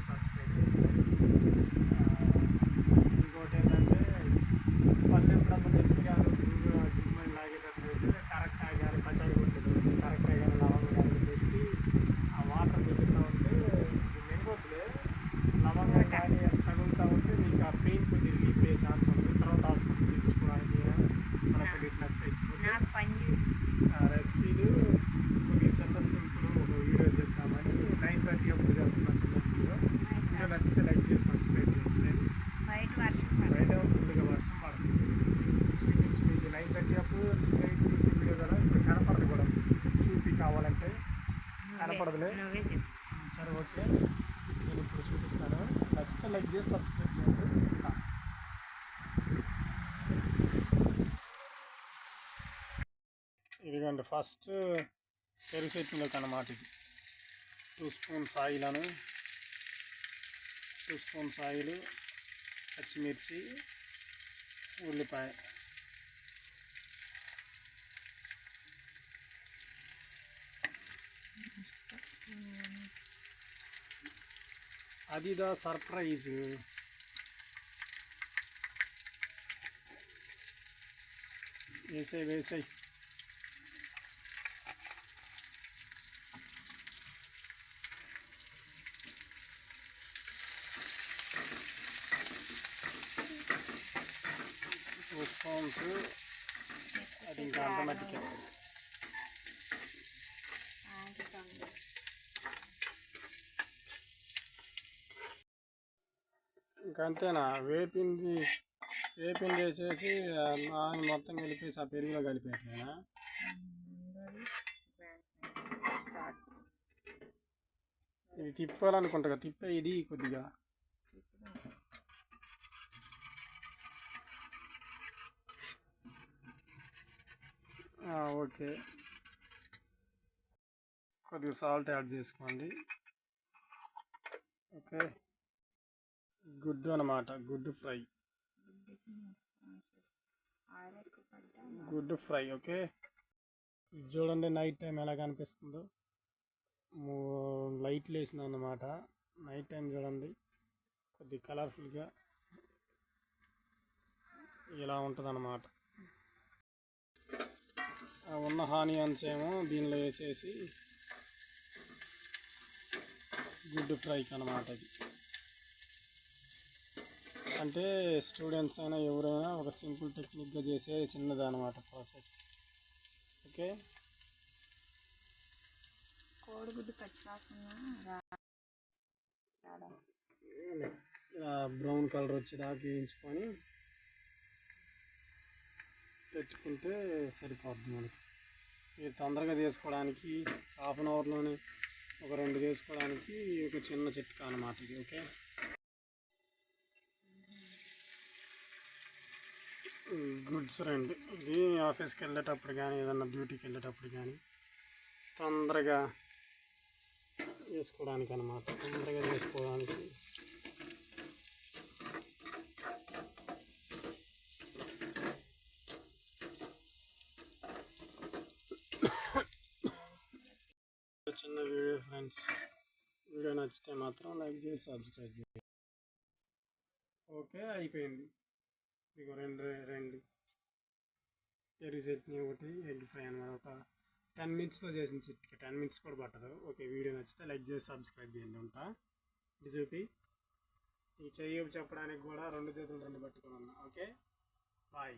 subscribe. Okay. నేను ఇప్పుడు చూపిస్తాను. నచ్చితే లైక్ చేసి సబ్స్క్రైబ్ చేయండి. ఇదిగోండి ఫస్ట్ పెరుగు చట్నీలోకి అన్నమాట ఇది. టూ స్పూన్స్ ఆయిల్ అను. టూ స్పూన్స్ ఆయిల్ పచ్చిమిర్చి ఉల్లిపాయ. अभी तो सरप्राइज़ वैसे वैसे ही अभी गाँव में दिखेगा అంతేనా వేపింది వేపింది వేసేసి నాని మొత్తం కలిపేసి ఆ పెరుగులో కలిపేసినా ఇది తిప్పాలనుకుంటా తిప్పే ఇది కొద్దిగా. ఓకే. కొద్దిగా సాల్ట్ యాడ్ చేసుకోండి. ఓకే. గుడ్డు అన్నమాట గుడ్డు ఫ్రై. గుడ్డు ఫ్రై ఓకే. ఇది చూడండి నైట్ టైం ఎలా కనిపిస్తుందో. లైట్లు వేసిన అన్నమాట. నైట్ టైం చూడండి. కొద్ది కలర్ఫుల్గా ఇలా ఉంటుంది అన్నమాట ఉన్న హానియన్స్ ఏమో దీనిలో వేసేసి గుడ్డు ఫ్రైకి అన్నమాట అది. అంటే స్టూడెంట్స్ అయినా ఎవరైనా ఒక సింపుల్ టెక్నిక్గా చేసే చిన్నది అనమాట ప్రాసెస్ ఓకే? కోడిగుడ్డు రావడం బ్రౌన్ కలర్ వచ్చేదాకా వేయించుకొని పెట్టుకుంటే సరిపోద్ది మనకి. ఇది తొందరగా చేసుకోవడానికి హాఫ్ అన్ అవర్లోనే ఒక రెండు చేసుకోవడానికి ఒక చిన్న చిట్కా అనమాట ఇది ఓకే? గుడ్స్ రండి ఇది ఆఫీస్కి వెళ్ళేటప్పుడు కానీ ఏదన్నా డ్యూటీకి వెళ్ళేటప్పుడు కానీ తొందరగా వేసుకోవడానికి అనమాట తొందరగా చేసుకోవడానికి చిన్న వీడియో ఫ్రెండ్స్. వీడియో నచ్చితే మాత్రం లైక్ చేసి సబ్స్క్రైబ్ చేయండి ఓకే అయిపోయింది. మీకు రెండు రెండు. పెరుగు చట్నీ ఒకటి ఎగ్ ఫ్రై అనమాట ఒక టెన్ మినిట్స్లో చేసిన చిట్కి. టెన్ మినిట్స్ కూడా పట్టదు. ఓకే వీడియో నచ్చితే లైక్ చేసి సబ్స్క్రైబ్ చేయండి ఉంటా? ఇది చూపి. ఈ చెయ్యి చెప్పడానికి కూడా రెండు చేతులు రెండు పట్టుకుని ఉన్నా ఓకే? బాయ్.